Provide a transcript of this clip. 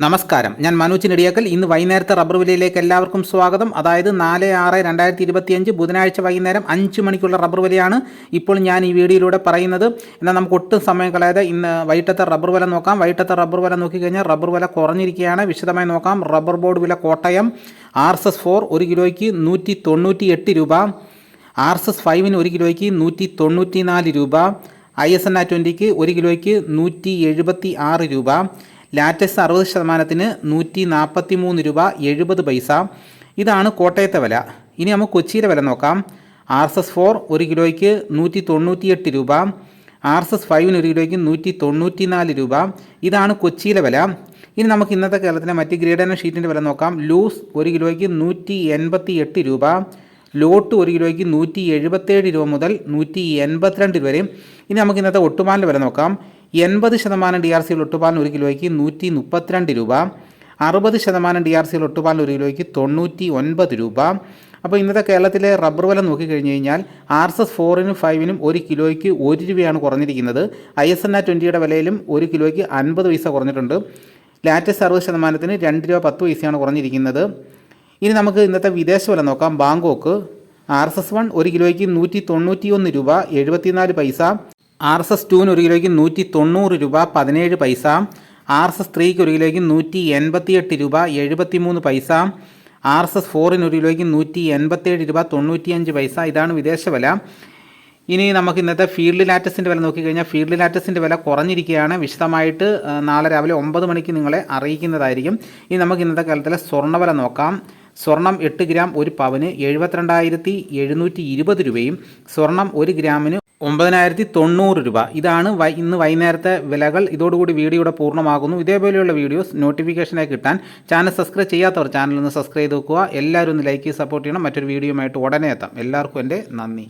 നമസ്കാരം. ഞാൻ മനോജ് നെടിയാക്കൽ. ഇന്ന് വൈകുന്നേരത്തെ റബ്ബർ വിലയിലേക്ക് എല്ലാവർക്കും സ്വാഗതം. അതായത് നാല് ആറ് രണ്ടായിരത്തി ഇരുപത്തിയഞ്ച് ബുധനാഴ്ച വൈകുന്നേരം അഞ്ച് മണിക്കുള്ള റബ്ബർ വിലയാണ് ഇപ്പോൾ ഞാൻ ഈ വീഡിയോയിലൂടെ പറയുന്നത്. എന്നാൽ നമുക്ക് ഒട്ടും സമയം കളയാതെ ഇന്ന് വൈകിട്ടത്തെ റബ്ബർ വില നോക്കാം. വൈകിട്ടത്തെ റബ്ബർ വില നോക്കിക്കഴിഞ്ഞാൽ റബ്ബർ വില കുറഞ്ഞിരിക്കുകയാണ്. വിശദമായി നോക്കാം. റബ്ബർ ബോർഡ് വില Kottayam. R S S four ഒരു കിലോയ്ക്ക് നൂറ്റി തൊണ്ണൂറ്റി എട്ട് രൂപ. ആർ എസ് എസ് ഫൈവിന് ഒരു കിലോയ്ക്ക് നൂറ്റി തൊണ്ണൂറ്റി നാല് രൂപ. ഐ എസ് എൻ ആ ട്വന്റിക്ക് ഒരു കിലോയ്ക്ക് നൂറ്റി എഴുപത്തി ആറ് രൂപ. ലാറ്റക്സ് അറുപത് ശതമാനത്തിന് നൂറ്റി നാൽപ്പത്തി മൂന്ന് രൂപ എഴുപത് പൈസ. ഇതാണ് കോട്ടയത്തെ വില. ഇനി നമുക്ക് കൊച്ചിയിലെ വില നോക്കാം. ആർ എസ് എസ് ഫോർ ഒരു കിലോയ്ക്ക് നൂറ്റി തൊണ്ണൂറ്റിയെട്ട് രൂപ. ആർ എസ് എസ് ഫൈവിന് ഒരു കിലോയ്ക്ക് നൂറ്റി തൊണ്ണൂറ്റി നാല് രൂപ. ഇതാണ് കൊച്ചിയിലെ വില. ഇനി നമുക്ക് ഇന്നത്തെ കേരളത്തിലെ മറ്റ് ഗ്രേഡന ഷീറ്റിന്റെ വില നോക്കാം. ലൂസ് ഒരു കിലോയ്ക്ക് നൂറ്റി എൺപത്തി എട്ട് രൂപ. ലോട്ട് ഒരു കിലോയ്ക്ക് നൂറ്റി എഴുപത്തേഴ് രൂപ മുതൽ നൂറ്റി എൺപത്തിരണ്ട് രൂപ വരെയും ഇനി നമുക്ക് ഇന്നത്തെ ഒട്ടുമാലിന്റെ വില നോക്കാം. എൺപത് ശതമാനം ഡി ആർ സിയിൽ ഒട്ടുപാലിന് ഒരു കിലോയ്ക്ക് നൂറ്റി മുപ്പത്തിരണ്ട് രൂപ അറുപത് ശതമാനം ഡി ആർ സിയിൽ ഒട്ടുപാലിന് ഒരു കിലോയ്ക്ക് തൊണ്ണൂറ്റി ഒൻപത് രൂപ. അപ്പോൾ ഇന്നത്തെ കേരളത്തിലെ റബ്ബർ വില നോക്കിക്കഴിഞ്ഞ് കഴിഞ്ഞാൽ ആർ എസ് എസ് ഫോറിനും ഫൈവിനും ഒരു കിലോയ്ക്ക് ഒരു രൂപയാണ് കുറഞ്ഞിരിക്കുന്നത്. ഐ എസ് എൻ ആ ട്വന്റിയുടെ വിലയിലും ഒരു കിലോയ്ക്ക് അൻപത് പൈസ കുറഞ്ഞിട്ടുണ്ട്. ലാറ്റസ്റ്റ് അറുപത് ശതമാനത്തിന് രണ്ട് രൂപ പത്ത് പൈസയാണ് കുറഞ്ഞിരിക്കുന്നത്. ഇനി നമുക്ക് ഇന്നത്തെ വിദേശ വില നോക്കാം. Bangkok R S S one ഒരു കിലോയ്ക്ക് നൂറ്റി തൊണ്ണൂറ്റി ഒന്ന് രൂപ എഴുപത്തിനാല് പൈസ ആർ എസ് എസ് ടുവിന് ഒരു കിലോയ്ക്ക് നൂറ്റി തൊണ്ണൂറ് രൂപ പതിനേഴ് പൈസ ആർ എസ് എസ് ത്രീക്ക് ഒരു കിലോയ്ക്ക് നൂറ്റി എൺപത്തിയെട്ട് രൂപ എഴുപത്തി മൂന്ന് പൈസ ആർ എസ് എസ് ഫോറിന് ഒരു കിലോയ്ക്ക് നൂറ്റി എൺപത്തേഴ് രൂപ തൊണ്ണൂറ്റിയഞ്ച് പൈസ. ഇതാണ് വിദേശ വില. ഇനി നമുക്ക് ഇന്നത്തെ ഫീൽഡ് ലാറ്റസിന്റെ വില നോക്കിക്കഴിഞ്ഞാൽ ഫീൽഡ് ലാറ്റസിന്റെ വില കുറഞ്ഞിരിക്കുകയാണ്. വിശദമായിട്ട് നാളെ രാവിലെ ഒമ്പത് മണിക്ക് നിങ്ങളെ അറിയിക്കുന്നതായിരിക്കും. ഇനി നമുക്ക് ഇന്നത്തെ കാലത്തിലെ സ്വർണവില നോക്കാം. സ്വർണം എട്ട് ഗ്രാം ഒരു പവന് എഴുപത്തിരണ്ടായിരത്തി എഴുന്നൂറ്റി ഇരുപത് രൂപയും സ്വർണം ഒരു ഗ്രാമിന് ഒമ്പതിനായിരത്തി തൊണ്ണൂറ് രൂപ. ഇതാണ് വൈ ഇന്ന് വൈകുന്നേരത്തെ വിലകൾ. ഇതോടുകൂടി വീഡിയോയുടെ പൂർണമാകുന്നു. ഇതേപോലെയുള്ള വീഡിയോസ് നോട്ടിഫിക്കേഷനായി കിട്ടാൻ ചാനൽ സബ്സ്ക്രൈബ് ചെയ്യാത്തവർ ഒന്ന് സബ്സ്ക്രൈബ് ചെയ്ത് വെക്കുക എല്ലാവരും ഒന്ന് ലൈക്ക് സപ്പോർട്ട് ചെയ്യണം. മറ്റൊരു വീഡിയോയുമായിട്ട് ഉടനെ എത്താം. എല്ലാവർക്കും എന്റെ നന്ദി.